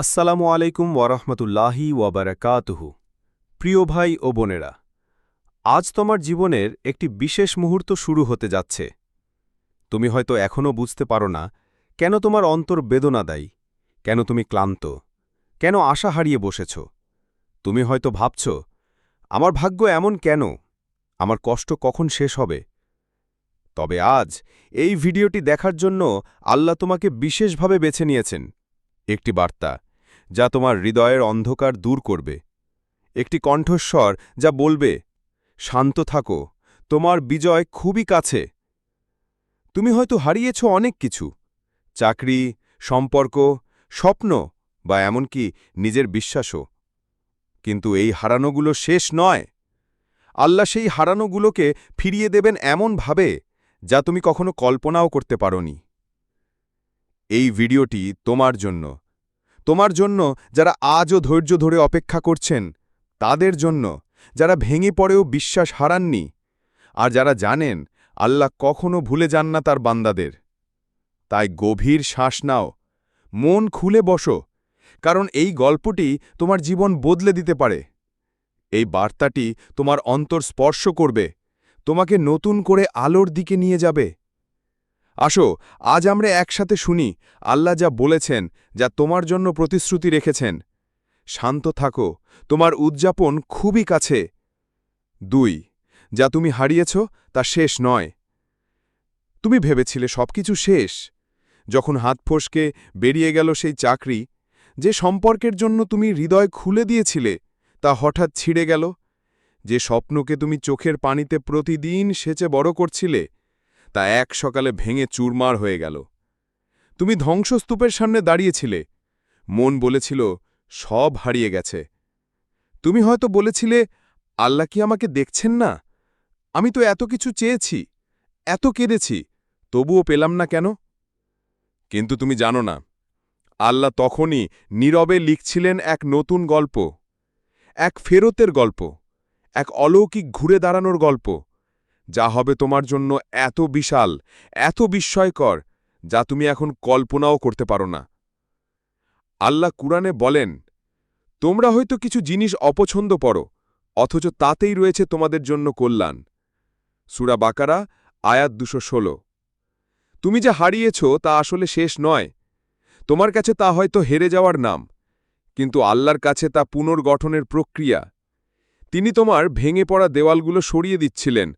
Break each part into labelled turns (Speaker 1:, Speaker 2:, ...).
Speaker 1: আসসালামু আলাইকুম ওয়ারহমতুল্লাহি ওয়াবারাকাতুহু। প্রিয় ভাই ও বোনেরা, আজ তোমার জীবনের একটি বিশেষ মুহূর্ত শুরু হতে যাচ্ছে। তুমি হয়তো এখনও বুঝতে পারো না, কেন তোমার অন্তর বেদনাদায়ী, কেন তুমি ক্লান্ত, কেন আশা হারিয়ে বসেছ। তুমি হয়তো ভাবছ, আমার ভাগ্য এমন কেন? আমার কষ্ট কখন শেষ হবে? তবে আজ এই ভিডিওটি দেখার জন্য আল্লাহ তোমাকে বিশেষভাবে বেছে নিয়েছেন। একটি বার্তা যা তোমার হৃদয়ের অন্ধকার দূর করবে। একটি কণ্ঠস্বর যা বলবে, শান্ত থাকো, তোমার বিজয় খুবই কাছে। তুমি হয়তো হারিয়েছ অনেক কিছু, চাকরি, সম্পর্ক, স্বপ্ন বা এমনকি নিজের বিশ্বাসও। কিন্তু এই হারানোগুলো শেষ নয়। আল্লাহ সেই হারানোগুলোকে ফিরিয়ে দেবেন এমনভাবে যা তুমি কখনো কল্পনাও করতে পারোনি। এই ভিডিওটি তোমার জন্য। তোমার জন্য যারা আজও ধৈর্য ধরে অপেক্ষা করছেন, তাদের জন্য যারা ভেঙে পড়েও বিশ্বাস হারাননি, আর যারা জানেন আল্লাহ কখনো ভুলে যান না তার বান্দাদের। তাই গভীর শ্বাস নাও, মন খুলে বসো, কারণ এই গল্পটি তোমার জীবন বদলে দিতে পারে। এই বার্তাটি তোমার অন্তর স্পর্শ করবে, তোমাকে নতুন করে আলোর দিকে নিয়ে যাবে। আসো, আজ আমরা একসাথে শুনি, আল্লাহ যা বলেছেন, যা তোমার জন্য প্রতিশ্রুতি রেখেছেন। শান্ত থাকো, তোমার উদযাপন খুবই কাছে। দুই, যা তুমি হারিয়েছ, তা শেষ নয়। তুমি ভেবেছিলে সবকিছু শেষ। যখন হাত ফসকে বেরিয়ে গেল সেই চাকরি, যে সম্পর্কের জন্য তুমি হৃদয় খুলে দিয়েছিলে, তা হঠাৎ ছিঁড়ে গেল। যে স্বপ্নকে তুমি চোখের পানিতে প্রতিদিন সেচে বড় করছিলে তা এক সকালে ভেঙে চুরমার হয়ে গেল। তুমি ধ্বংসস্তূপের সামনে দাঁড়িয়েছিলে। মন বলেছিল, সব হারিয়ে গেছে। তুমি হয়তো বলেছিলে, আল্লাহ কি আমাকে দেখছেন না? আমি তো এত কিছু চেয়েছি, এত কেঁদেছি, তবুও পেলাম না কেন? কিন্তু তুমি জানো না, আল্লাহ তখনই নীরবে লিখছিলেন এক নতুন গল্প, এক ফেরতের গল্প, এক অলৌকিক ঘুরে দাঁড়ানোর গল্প। যা হবে তোমার জন্য এত বিশাল, এত বিস্ময়কর, যা তুমি এখন কল্পনাও করতে পারো না। আল্লাহ কুরআনে বলেন, তোমরা হয়তো কিছু জিনিস অপছন্দ পড়ো, অথচ তাতেই রয়েছে তোমাদের জন্য কল্যাণ। সুরা বাকারা, আয়াত দুশো ষোলো। তুমি যা হারিয়েছ তা আসলে শেষ নয়। তোমার কাছে তা হয়তো হেরে যাওয়ার নাম, কিন্তু আল্লাহর কাছে তা পুনর্গঠনের প্রক্রিয়া। তিনি তোমার ভেঙে পড়া দেওয়ালগুলো সরিয়ে দিচ্ছিলেন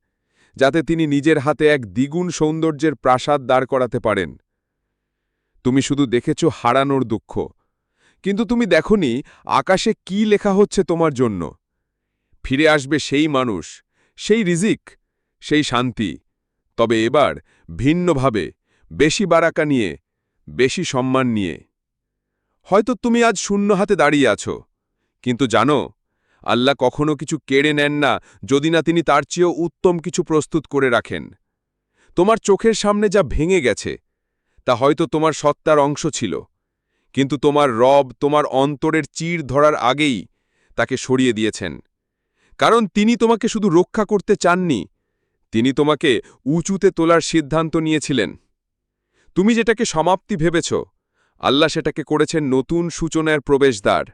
Speaker 1: যাতে তিনি নিজের হাতে এক দ্বিগুণ সৌন্দর্যের প্রাসাদ দাঁড় করাতে পারেন। তুমি শুধু দেখেছ হারানোর দুঃখ। কিন্তু তুমি দেখনি আকাশে কি লেখা হচ্ছে তোমার জন্য। ফিরে আসবে সেই মানুষ, সেই রিজিক, সেই শান্তি। তবে এবার ভিন্নভাবে, বেশি বারাকা নিয়ে, বেশি সম্মান নিয়ে। হয়তো তুমি আজ শূন্য হাতে দাঁড়িয়ে আছো, কিন্তু জানো আল্লাহ কখনো কিছু কেড়ে নেন না, যদি না তিনি তার চেয়েও উত্তম কিছু প্রস্তুত করে রাখেন। তোমার চোখের সামনে যা ভেঙে গেছে, তা হয়তো তোমার সত্তার অংশ ছিল, কিন্তু তোমার রব তোমার অন্তরের চির ধরার আগেই তাকে সরিয়ে দিয়েছেন। কারণ তিনি তোমাকে শুধু রক্ষা করতে চাননি, তিনি তোমাকে উঁচুতে তোলার সিদ্ধান্ত নিয়েছিলেন। তুমি যেটাকে সমাপ্তি ভেবেছ, আল্লাহ সেটাকে করেছেন নতুন সূচনার প্রবেশদ্বার।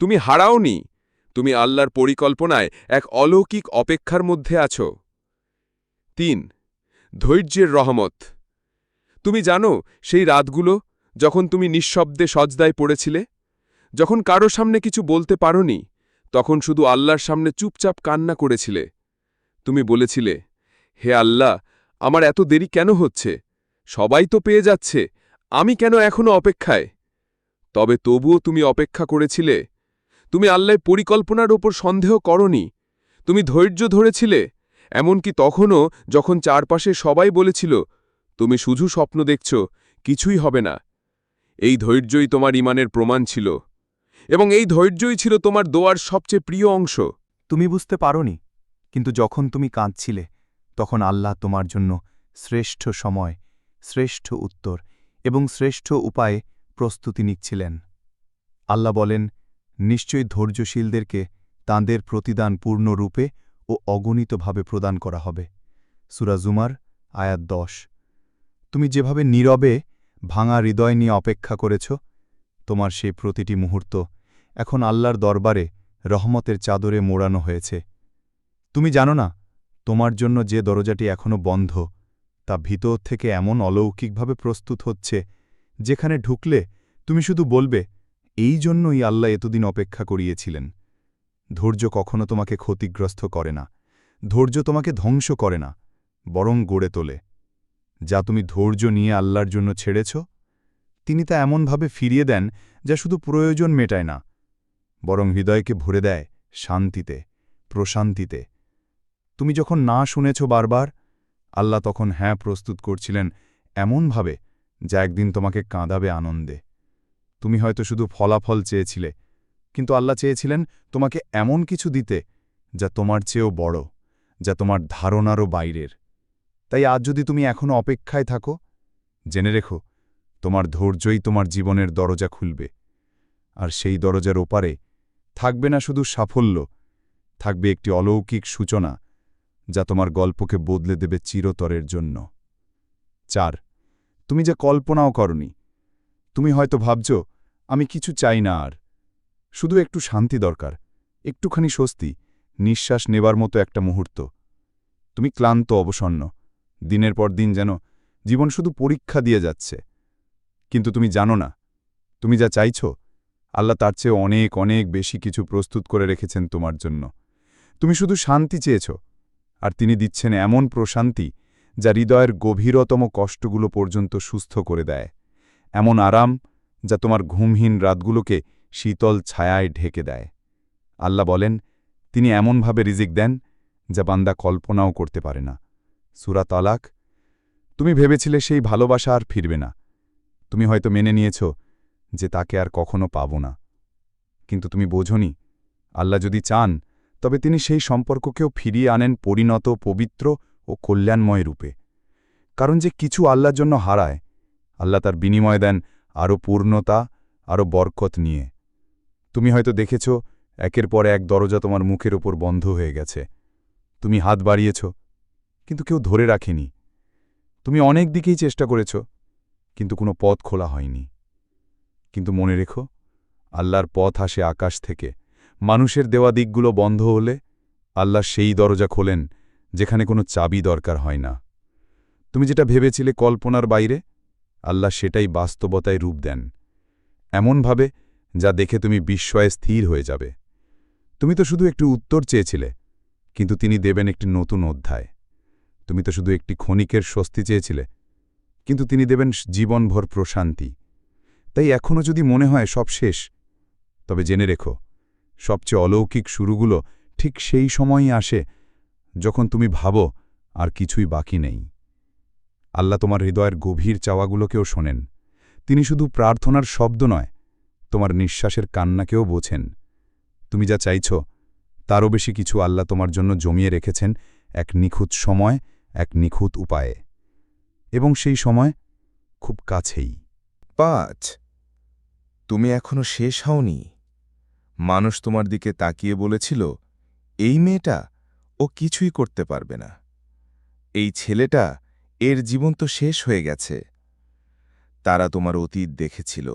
Speaker 1: তুমি হারাওনি তুমি আল্লাহর পরিকল্পনায় এক অলৌকিক অপেক্ষার মধ্যে আছো। তিন, ধৈর্যের রহমত। তুমি জানো সেই রাতগুলো যখন তুমি নিঃশব্দে সজদায় পড়েছিলে? যখন কারও সামনে কিছু বলতে পারোনি, তখন শুধু আল্লাহর সামনে চুপচাপ কান্না করেছিলে। তুমি বলেছিলে, হে আল্লাহ, আমার এত দেরি কেন হচ্ছে? সবাই তো পেয়ে যাচ্ছে, আমি কেন এখনও অপেক্ষায়? তবে তবুও তুমি অপেক্ষা করেছিলে তুমি আল্লাহ পরিকল্পনার ওপর সন্দেহ করনি। তুমি ধৈর্য ধরেছিলে, এমনকি তখনও যখন চারপাশে সবাই বলেছিল, তুমি শুধু স্বপ্ন দেখছ, কিছুই হবে না। এই ধৈর্যই তোমার ইমানের প্রমাণ ছিল, এবং এই ধৈর্যই ছিল তোমার দোয়ার সবচেয়ে প্রিয় অংশ।
Speaker 2: তুমি বুঝতে পারোনি, কিন্তু যখন তুমি কাঁদছিলে, তখন আল্লাহ তোমার জন্য শ্রেষ্ঠ সময়, শ্রেষ্ঠ উত্তর এবং শ্রেষ্ঠ উপায়ে প্রস্তুতি নিচ্ছিলেন। আল্লাহ বলেন নিশ্চয়ই ধৈর্যশীলদেরকে তাঁদের প্রতিদান পূর্ণরূপে ও অগণিতভাবে প্রদান করা হবে। সুরা জুমার, আয়াত দশ। তুমি যেভাবে নীরবে ভাঙা হৃদয় নিয়ে অপেক্ষা করেছ, তোমার সেই প্রতিটি মুহূর্ত এখন আল্লাহর দরবারে রহমতের চাদরে মোড়ানো হয়েছে। তুমি জানো না, তোমার জন্য যে দরজাটি এখনও বন্ধ, তা ভিতর থেকে এমন অলৌকিকভাবে প্রস্তুত হচ্ছে, যেখানে ঢুকলে তুমি শুধু বলবে এই জন্যই আল্লাহ এতদিন অপেক্ষা করিয়েছিলেন। ধৈর্য কখনো তোমাকে ক্ষতিগ্রস্ত করে না। ধৈর্য তোমাকে ধ্বংস করে না, বরং গড়ে তোলে। যা তুমি ধৈর্য নিয়ে আল্লাহর জন্য ছেড়েছ, তিনি তা এমনভাবে ফিরিয়ে দেন যা শুধু প্রয়োজন মেটায় না, বরং হৃদয়কে ভরে দেয় শান্তিতে, প্রশান্তিতে। তুমি যখন না শুনেছ বারবার, আল্লাহ তখন হ্যাঁ প্রস্তুত করছিলেন এমনভাবে যা একদিন তোমাকে কাঁদাবে আনন্দে। তুমি হয়তো শুধু ফলাফল চেয়েছিলে, কিন্তু আল্লাহ চেয়েছিলেন তোমাকে এমন কিছু দিতে যা তোমার চেয়েও বড়, যা তোমার ধারণারও বাইরের। তাই আজ যদি তুমি এখনও অপেক্ষায় থাকো, জেনে রেখো, তোমার ধৈর্যই তোমার জীবনের দরজা খুলবে। আর সেই দরজার ওপারে থাকবে না শুধু সাফল্য, থাকবে একটি অলৌকিক সূচনা, যা তোমার গল্পকে বদলে দেবে চিরতরের জন্য। চার, তুমি যে কল্পনাও করনি, তুমি হয়তো ভাবছ আমি কিছু চাই না আর। শুধু একটু শান্তি দরকার, একটুখানি স্বস্তি, নিঃশ্বাস নেবার মতো একটা মুহূর্ত। তুমি ক্লান্ত, অবসন্ন, দিনের পর দিন যেন জীবন শুধু পরীক্ষা দিয়ে যাচ্ছে। কিন্তু তুমি জানো না, তুমি যা চাইছ, আল্লাহ তার চেয়ে অনেক অনেক বেশি কিছু প্রস্তুত করে রেখেছেন তোমার জন্য। তুমি শুধু শান্তি চেয়েছ, আর তিনি দিচ্ছেন এমন প্রশান্তি যা হৃদয়ের গভীরতম কষ্টগুলো পর্যন্ত সুস্থ করে দেয়। এমন আরাম যা তোমার ঘুমহীন রাতগুলোকে শীতল ছায়ায় ঢেকে দেয়। আল্লাহ বলেন, তিনি এমনভাবে রিজিক দেন যা বান্দা কল্পনাও করতে পারে না। সুরা তালাক, তুমি ভেবেছিলে সেই ভালোবাসা আর ফিরবে না। তুমি হয়তো মেনে নিয়েছ যে তাকে আর কখনো পাব না। কিন্তু তুমি বোঝনি, আল্লাহ যদি চান, তবে তিনি সেই সম্পর্ককেও ফিরিয়ে আনেন পরিণত, পবিত্র ও কল্যাণময় রূপে। কারণ যে কিছু আল্লাহর জন্য হারায়, আল্লাহ তার বিনিময় দেন আরও পূর্ণতা আরও বরকত নিয়ে। তুমি হয়তো দেখেছ, একের পর এক দরজা তোমার মুখের ওপর বন্ধ হয়ে গেছে। তুমি হাত বাড়িয়েছ, কিন্তু কেউ ধরে রাখেনি। তুমি অনেক দিকেই চেষ্টা করেছ, কিন্তু কোনো পথ খোলা হয়নি। কিন্তু মনে রেখো, আল্লাহর পথ আসে আকাশ থেকে। মানুষের দেওয়া দিকগুলো বন্ধ হলে আল্লাহ সেই দরজা খোলেন, যেখানে কোনো চাবি দরকার হয় না। তুমি যেটা ভেবেছিলে কল্পনার বাইরে আল্লাহ সেটাই বাস্তবতায় রূপ দেন। এমনভাবে যা দেখে তুমি বিস্ময়ে স্থির হয়ে যাবে। তুমি তো শুধু একটু উত্তর চেয়েছিলে, কিন্তু তিনি দেবেন একটি নতুন অধ্যায়। তুমি তো শুধু একটি ক্ষণিকের স্বস্তি চেয়েছিলে, কিন্তু তিনি দেবেন জীবনভর প্রশান্তি। তাই এখনও যদি মনে হয় সব শেষ, তবে জেনে রেখো, সবচেয়ে অলৌকিক শুরুগুলো ঠিক সেই সময়ই আসে যখন তুমি ভাবো আর কিছুই বাকি নেই। আল্লাহ তোমার হৃদয়ের গভীর চাওয়াগুলোকেও শোনেন। তিনি শুধু প্রার্থনার শব্দ নয়, তোমার নিঃশ্বাসের কান্নাকেও বোঝেন। তুমি যা চাইছ, তারও বেশি কিছু আল্লাহ তোমার জন্য জমিয়ে রেখেছেন এক নিখুঁত সময়, এক নিখুঁত উপায়ে। এবং সেই সময় খুব কাছেই।
Speaker 3: পাঁচ, তুমি এখনও শেষ হওনি। মানুষ তোমার দিকে তাকিয়ে বলেছিল, এই মেয়েটা ও কিছুই করতে পারবে না। এই ছেলেটা এর জীবন তো শেষ হয়ে গেছে। তারা তোমার অতীত দেখেছিল,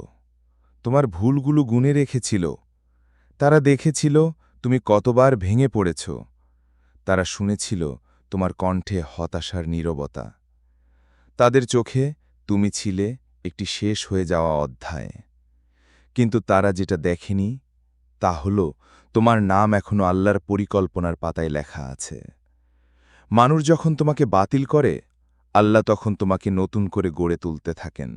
Speaker 3: তোমার ভুলগুলো গুনে রেখেছিল। তারা দেখেছিল তুমি কতবার ভেঙে পড়েছ। তারা শুনেছিল তোমার কণ্ঠে হতাশার নীরবতা। তাদের চোখে তুমি ছিলে একটি শেষ হয়ে যাওয়া অধ্যায়। কিন্তু তারা যেটা দেখেনি, তা হল তোমার নাম এখনও আল্লাহর পরিকল্পনার পাতায় লেখা আছে। মানুষ যখন তোমাকে বাতিল করে আল্লাহ তখন তোমাকে নতুন করে গড়ে তুলতে থাকেন।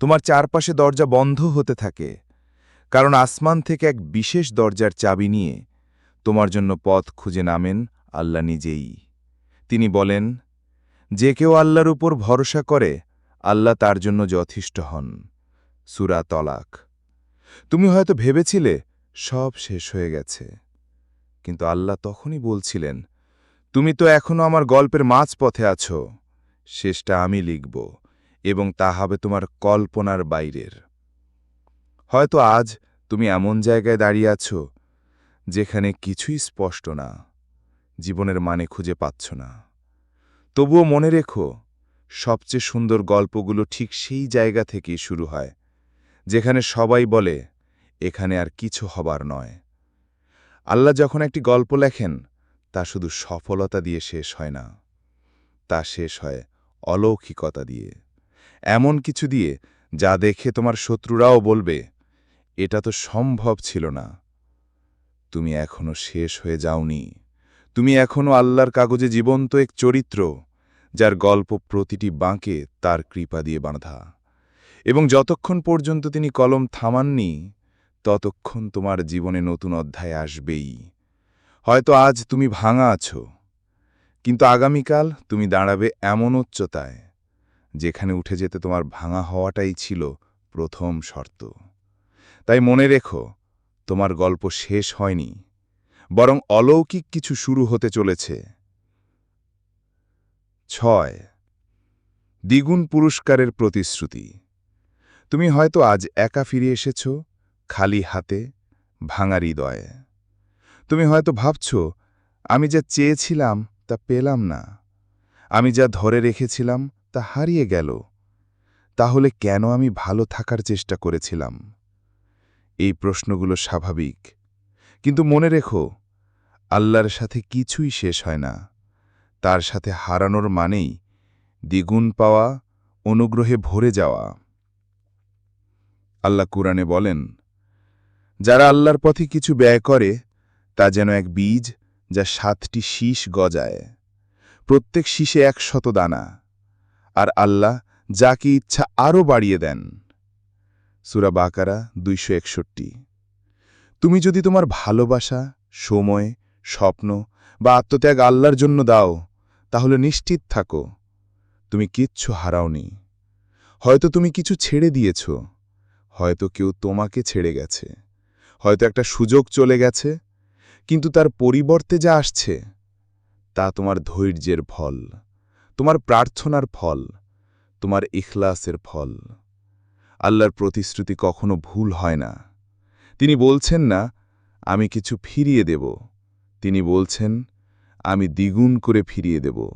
Speaker 3: তোমার চারপাশে দরজা বন্ধ হতে থাকে, কারণ আসমান থেকে এক বিশেষ দরজার চাবি নিয়ে তোমার জন্য পথ খুঁজে নামেন আল্লাহ নিজেই। তিনি বলেন, যে কেউ আল্লাহর উপর ভরসা করে, আল্লাহ তার জন্য যথেষ্ট হন। সুরা তলাক। তুমি হয়তো ভেবেছিলে, সব শেষ হয়ে গেছে। কিন্তু আল্লাহ তখনই বলছিলেন তুমি তো এখনও আমার গল্পের মাঝপথে আছো। শেষটা আমি লিখব, এবং তা হবে তোমার কল্পনার বাইরের। হয়তো আজ তুমি এমন জায়গায় দাঁড়িয়ে আছো, যেখানে কিছুই স্পষ্ট না, জীবনের মানে খুঁজে পাচ্ছ না। তবুও মনে রেখো, সবচেয়ে সুন্দর গল্পগুলো ঠিক সেই জায়গা থেকেই শুরু হয়, যেখানে সবাই বলে, এখানে আর কিছু হবার নয়। আল্লাহ যখন একটি গল্প লেখেন তা শুধু সফলতা দিয়ে শেষ হয় না, তা শেষ হয় অলৌকিকতা দিয়ে। এমন কিছু দিয়ে যা দেখে তোমার শত্রুরাও বলবে, এটা তো সম্ভব ছিল না। তুমি এখনও শেষ হয়ে যাওনি। তুমি এখনও আল্লাহর কাগজে জীবন্ত এক চরিত্র, যার গল্প প্রতিটি বাঁকে তার কৃপা দিয়ে বাঁধা। এবং যতক্ষণ পর্যন্ত তিনি কলম থামাননি, ততক্ষণ তোমার জীবনে নতুন অধ্যায় আসবেই। হয়তো আজ তুমি ভাঙা আছো। কিন্তু আগামীকাল তুমি দাঁড়াবে এমন উচ্চতায়, যেখানে উঠে যেতে তোমার ভাঙা হওয়াটাই ছিল প্রথম শর্ত। তাই মনে রেখো, তোমার গল্প শেষ হয়নি, বরং অলৌকিক কিছু শুরু হতে চলেছে। ছয়। দ্বিগুণ পুরস্কারের প্রতিশ্রুতি। তুমি হয়তো আজ একা ফিরে এসেছ, খালি হাতে, ভাঙা হৃদয়ে। তুমি হয়তো ভাবছ, আমি যা চেয়েছিলাম তা পেলাম না। আমি যা ধরে রেখেছিলাম তা হারিয়ে গেল। তাহলে কেন আমি ভালো থাকার চেষ্টা করেছিলাম? এই প্রশ্নগুলো স্বাভাবিক। কিন্তু মনে রেখো, আল্লাহর সাথে কিছুই শেষ হয় না। তার সাথে হারানোর মানেই দ্বিগুণ পাওয়া, অনুগ্রহে ভরে যাওয়া। আল্লাহ কুরআনে বলেন, যারা আল্লাহর পথে কিছু ব্যয় করে তা যেন এক বীজ যা সাতটি শীষ গজায়। প্রত্যেক শীষে এক শত দানা। আর আল্লাহ যাকে ইচ্ছা আরও বাড়িয়ে দেন। সুরা বাকারা দুইশো একষট্টি। তুমি যদি তোমার ভালোবাসা, সময়, স্বপ্ন বা আত্মত্যাগ আল্লাহর জন্য দাও, তাহলে নিশ্চিত থাকো, তুমি কিচ্ছু হারাওনি। হয়তো তুমি কিছু ছেড়ে দিয়েছ, হয়তো কেউ তোমাকে ছেড়ে গেছে, হয়তো একটা সুযোগ চলে গেছে কিন্তু তার পরিবর্তে যা আসছে, তা তোমার ধৈর্যের ফল, তোমার প্রার্থনার ফল, তোমার ইখলাসের ফল। আল্লাহর প্রতিশ্রুতি কখনো ভুল হয় না। তিনি বলছেন না, আমি কিছু ফিরিয়ে দেব। তিনি বলছেন, আমি দ্বিগুণ করে ফিরিয়ে দেব।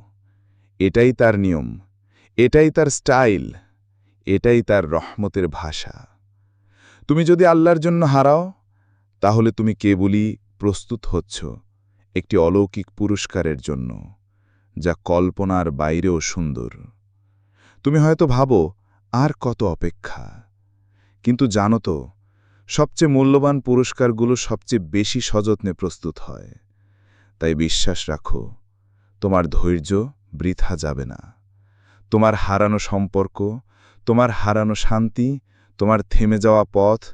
Speaker 3: এটাই তার নিয়ম, এটাই তার স্টাইল, এটাই তার রহমতের ভাষা। তুমি যদি আল্লাহর জন্য হারাও, তাহলে তুমি কেবলই প্রস্তুত হচ্ছ একটি অলৌকিক পুরস্কারের জন্য, যা কল্পনার বাইরেও সুন্দর। তুমি হয়তো ভাবো, আর কত অপেক্ষা? কিন্তু জানো তো, সবচেয়ে মূল্যবান পুরস্কারগুলো সবচেয়ে বেশি সযত্নে প্রস্তুত হয়। তাই বিশ্বাস রাখো, তোমার ধৈর্য বৃথা যাবে না। তোমার হারানো সম্পর্ক, তোমার হারানো শান্তি, তোমার থেমে যাওয়া পথ,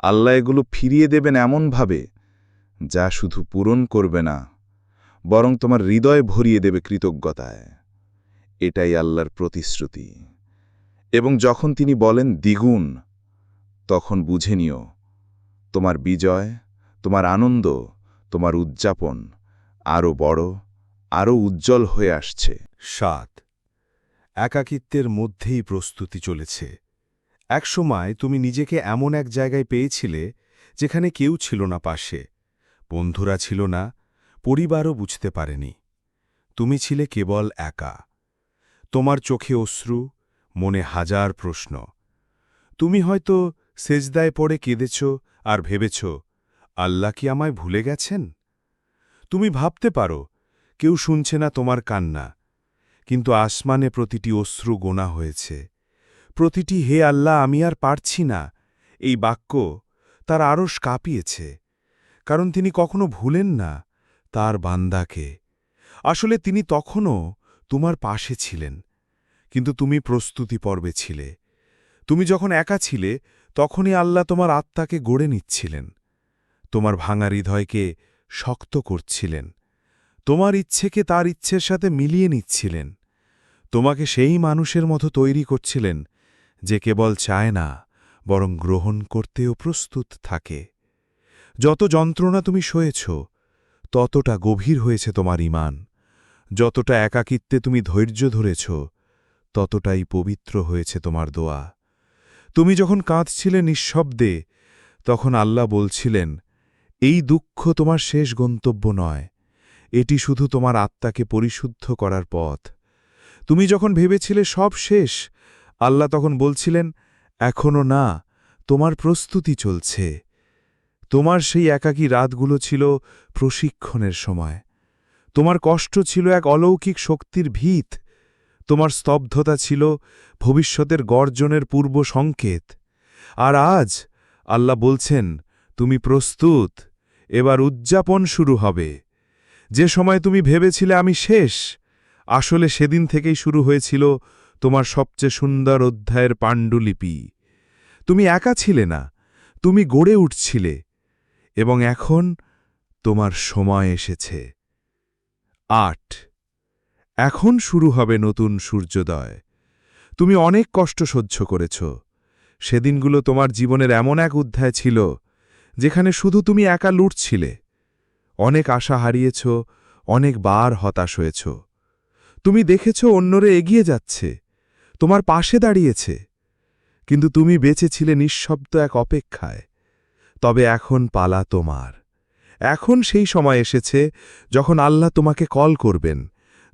Speaker 3: আল্লাহ এগুলো ফিরিয়ে দেবেন এমনভাবে যা শুধু পূরণ করবে না, বরং তোমার হৃদয় ভরিয়ে দেবে কৃতজ্ঞতায়। এটাই আল্লাহর প্রতিশ্রুতি। এবং যখন তিনি বলেন, দ্বিগুণ তখন বুঝে নিও, তোমার বিজয়, তোমার আনন্দ, তোমার উদযাপন আরও বড় আরও উজ্জ্বল হয়ে আসছে।
Speaker 1: সাত। একাকিত্বের মধ্যেই প্রস্তুতি চলেছে। একসময় তুমি নিজেকে এমন এক জায়গায় পেয়েছিলে, যেখানে কেউ ছিল না পাশে। বন্ধুরা ছিল না, পরিবারও বুঝতে পারেনি। তুমি ছিলে কেবল একা। তোমার চোখে অশ্রু, মনে হাজার প্রশ্ন। তুমি হয়তো সেজদায় পড়ে কেঁদেছ আর ভেবেছ, আল্লাহ কি আমায় ভুলে গেছেন? তুমি ভাবতে পারো, কেউ শুনছে না তোমার কান্না, কিন্তু আসমানে প্রতিটি অশ্রু গোনা হয়েছে। প্রতিটি হে আল্লাহ আমি আর পারছি না, এই বাক্য তার আরস কাঁপিয়েছে। কারণ তিনি কখনো ভুলেন না তার বান্দাকে। আসলে তিনি তখনও তোমার পাশে ছিলেন, কিন্তু তুমি প্রস্তুতি পর্বে ছিলে। তুমি যখন একা ছিলে, তখনই আল্লাহ তোমার আত্মাকে গড়ে নিচ্ছিলেন। তোমার ভাঙা হৃদয়কে শক্ত করছিলেন। তোমার ইচ্ছেকে তার ইচ্ছের সাথে মিলিয়ে নিচ্ছিলেন। তোমাকে সেই মানুষের মতো তৈরি করছিলেন, যে কেবল চায় না, বরং গ্রহণ করতেও প্রস্তুত থাকে। যত যন্ত্রণা তুমি সয়েছ, ততটা গভীর হয়েছে তোমার ইমান যতটা একাকিত্বে তুমি ধৈর্য ধরেছ, ততটাই পবিত্র হয়েছে তোমার দোয়া। তুমি যখন কাঁদছিলে নিঃশব্দে, তখন আল্লাহ বলছিলেন, এই দুঃখ তোমার শেষ গন্তব্য নয়। এটি শুধু তোমার আত্মাকে পরিশুদ্ধ করার পথ। তুমি যখন ভেবেছিলে সব শেষ, আল্লাহ তখন বলছিলেন এখনও না, তোমার প্রস্তুতি চলছে। তোমার সেই একাকী রাতগুলো ছিল প্রশিক্ষণের সময়। তোমার কষ্ট ছিল এক অলৌকিক শক্তির ভিত। তোমার স্তব্ধতা ছিল ভবিষ্যতের গর্জনের পূর্ব সংকেত। আর আজ আল্লাহ বলছেন, তুমি প্রস্তুত, এবার উদযাপন শুরু হবে। যে সময় তুমি ভেবেছিলে আমি শেষ, আসলে সেদিন থেকেই শুরু হয়েছিল তোমার সবচেয়ে সুন্দর অধ্যায়ের পাণ্ডুলিপি। তুমি একা ছিলে না, তুমি গড়ে উঠছিলে এবং এখন তোমার সময় এসেছে। আট। এখন শুরু হবে নতুন সূর্যোদয়। তুমি অনেক কষ্ট সহ্য করেছ। সেদিনগুলো তোমার জীবনের এমন এক অধ্যায় ছিল, যেখানে শুধু তুমি একা লুটছিলে। অনেক আশা হারিয়েছ, অনেক বার হতাশ হয়েছ। তুমি দেখেছ অন্যরে এগিয়ে যাচ্ছে, তোমার পাশে দাঁড়িয়েছে। কিন্তু তুমি বেঁচেছিলে নিঃশব্দ এক অপেক্ষায়। তবে এখন পালা তোমার। এখন সেই সময় এসেছে যখন আল্লাহ তোমাকে কল করবেন,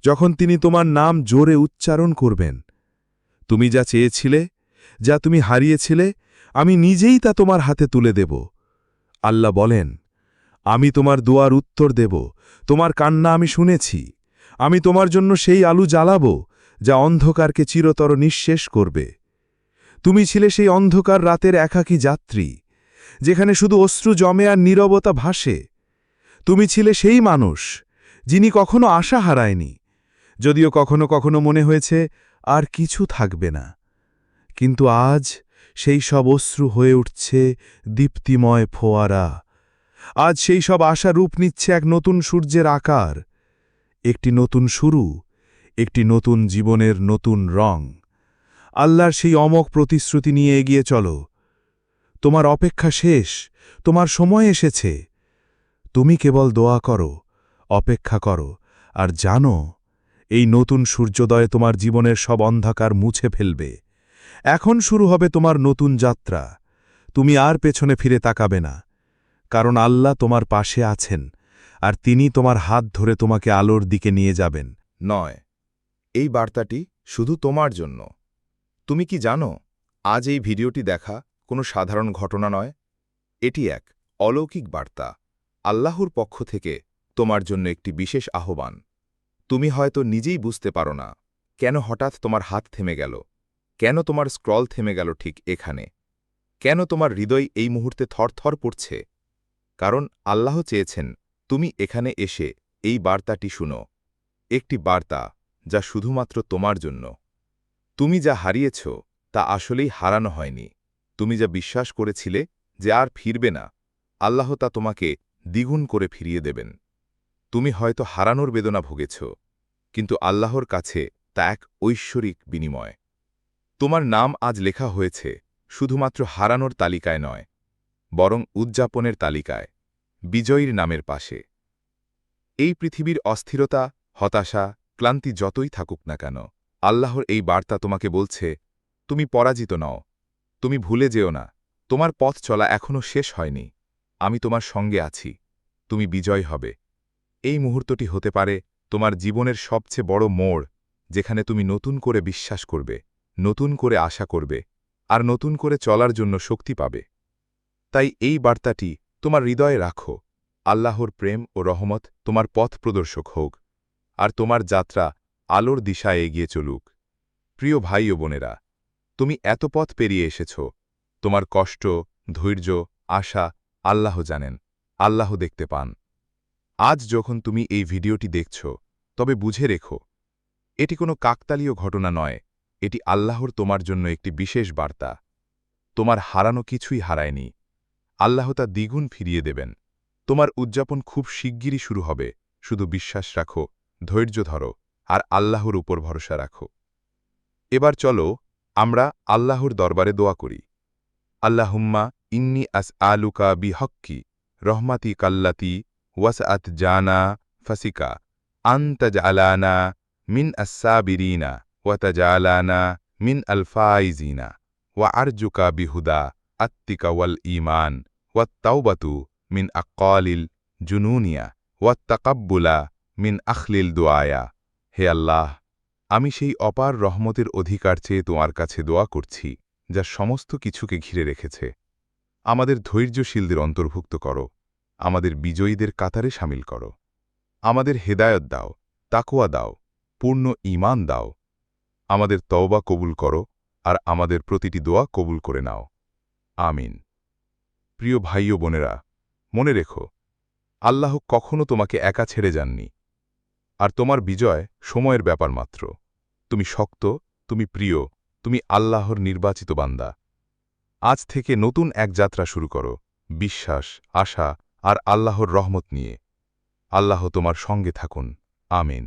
Speaker 1: যখন তিনি তোমার নাম জোরে উচ্চারণ করবেন। তুমি যা চেয়েছিলে, যা তুমি হারিয়েছিলে, আমি নিজেই তা তোমার হাতে তুলে দেব। আল্লাহ বলেন, আমি তোমার দুয়ার উত্তর দেব, তোমার কান্না আমি শুনেছি, আমি তোমার জন্য সেই আলু জ্বালাব, যা অন্ধকারকে চিরতর নিঃশেষ করবে। তুমি ছিলে সেই অন্ধকার রাতের একাকী যাত্রী যেখানে শুধু অশ্রু জমে আর নীরবতা ভাসে। তুমি ছিলে সেই মানুষ, যিনি কখনো আশা হারায়নি। যদিও কখনো কখনো মনে হয়েছে, আর কিছু থাকবে না। কিন্তু আজ সেই সব অশ্রু হয়ে উঠছে দীপ্তিময় ফোয়ারা। আজ সেই সব আশা রূপ নিচ্ছে এক নতুন সূর্যের আকার। একটি নতুন শুরু, একটি নতুন জীবনের নতুন রং। আল্লাহর সেই অমক প্রতিশ্রুতি নিয়ে এগিয়ে চলো। তোমার অপেক্ষা শেষ, তোমার সময় এসেছে। তুমি কেবল দোয়া করো, অপেক্ষা করো, আর জানো, এই নতুন সূর্যোদয় তোমার জীবনের সব অন্ধকার মুছে ফেলবে। এখন শুরু হবে তোমার নতুন যাত্রা। তুমি আর পেছনে ফিরে তাকাবে না, কারণ আল্লাহ তোমার পাশে আছেন, আর তিনি তোমার হাত ধরে তোমাকে আলোর দিকে নিয়ে যাবেন।
Speaker 3: নয়, এই বার্তাটি শুধু তোমার জন্য। তুমি কি জানো, আজ এই ভিডিওটি দেখা কোনো সাধারণ ঘটনা নয়। এটি এক অলৌকিক বার্তা। আল্লাহর পক্ষ থেকে তোমার জন্য একটি বিশেষ আহ্বান। তুমি হয়তো নিজেই বুঝতে পারো না, কেন হঠাৎ তোমার হাত থেমে গেল? কেন তোমার স্ক্রল থেমে গেল ঠিক এখানে? কেন তোমার হৃদয় এই মুহূর্তে থরথর পড়ছে কারণ আল্লাহ চেয়েছেন, তুমি এখানে এসে এই বার্তাটি শুনো। একটি বার্তা যা শুধুমাত্র তোমার জন্য। তুমি যা হারিয়েছ, তা আসলেই হারানো হয়নি। তুমি যা বিশ্বাস করেছিলে যে আর ফিরবে না, আল্লাহ তা তোমাকে দ্বিগুণ করে ফিরিয়ে দেবেন। তুমি হয়তো হারানোর বেদনা ভুগেছ, কিন্তু আল্লাহর কাছে তা এক ঐশ্বরিক বিনিময়। তোমার নাম আজ লেখা হয়েছে, শুধুমাত্র হারানোর তালিকায় নয়, বরং উদযাপনের তালিকায়, বিজয়ীর নামের পাশে। এই পৃথিবীর অস্থিরতা, হতাশা, ক্লান্তি যতই থাকুক না কেন, আল্লাহর এই বার্তা তোমাকে বলছে, তুমি পরাজিত নও তুমি ভুলে যেও না, তোমার পথ চলা এখনও শেষ হয়নি, আমি তোমার সঙ্গে আছি, তুমি বিজয় হবে। এই মুহূর্তটি হতে পারে তোমার জীবনের সবচেয়ে বড় মোড়, যেখানে তুমি নতুন করে বিশ্বাস করবে, নতুন করে আশা করবে, আর নতুন করে চলার জন্য শক্তি পাবে। তাই এই বার্তাটি তোমার হৃদয়ে রাখো, আল্লাহর প্রেম ও রহমত তোমার পথ প্রদর্শক হোক, আর তোমার যাত্রা আলোর দিশায় এগিয়ে চলুক। প্রিয় ভাই ও বোনেরা তুমি এত পথ পেরিয়ে এসেছ। তোমার কষ্ট, ধৈর্য, আশা আল্লাহ জানেন। আল্লাহ দেখতে পান। আজ যখন তুমি এই ভিডিওটি দেখছ, তবে বুঝে রেখো, এটি কোনো কাকতালীয় ঘটনা নয়, এটি আল্লাহর তোমার জন্য একটি বিশেষ বার্তা। তোমার হারানো কিছুই হারায়নি। আল্লাহ তা দ্বিগুণ ফিরিয়ে দেবেন। তোমার উদযাপন খুব শিগগিরই শুরু হবে। শুধু বিশ্বাস রাখো, ধৈর্য ধরো, আর আল্লাহর উপর ভরসা রাখো। এবার চলো আমরা আল্লাহর দরবারে দোয়া করি। আল্লাহুম্মা ইন্নি আস আলুকা বিহক্কি রহমাতি কাল্লাতি ওয়াসআত জানা ফাসিকা আন্তাজ আলানা মিন আসাবিরিনা ওয়াতাজালানা মিন আলফাইজিনা ওয়া আরজুকা বিহুদা আত্তিকা ওয়াল ইমান ওয়াত্তাওবাতু মিন আক্কালিল জুনুনিয়া ওয়াত্তাকাব্বুলা মিন আখলিল দোয়ায়া হে আল্লাহ আমি সেই অপার রহমতের অধিকার চেয়ে তোমার কাছে দোয়া করছি, যা সমস্ত কিছুকে ঘিরে রেখেছে। আমাদের ধৈর্যশীলদের অন্তর্ভুক্ত করো, আমাদের বিজয়ীদের কাতারে সামিল করো। আমাদের হেদায়ত দাও তাকোয়া দাও, পূর্ণ ঈমান দাও। আমাদের তওবা কবুল করো আর আমাদের প্রতিটি দোয়া কবুল করে নাও। আমিন। প্রিয় ভাই বোনেরা, মনে রেখো, আল্লাহ কখনো তোমাকে একা ছেড়ে যাননি। আর তোমার বিজয় সময়ের ব্যাপার মাত্র। তুমি শক্ত, তুমি প্রিয়, তুমি আল্লাহর নির্বাচিত বান্দা। আজ থেকে নতুন এক যাত্রা শুরু করো, বিশ্বাস, আশা আর আল্লাহর রহমত নিয়ে। আল্লাহ তোমার সঙ্গে থাকুন। আমিন।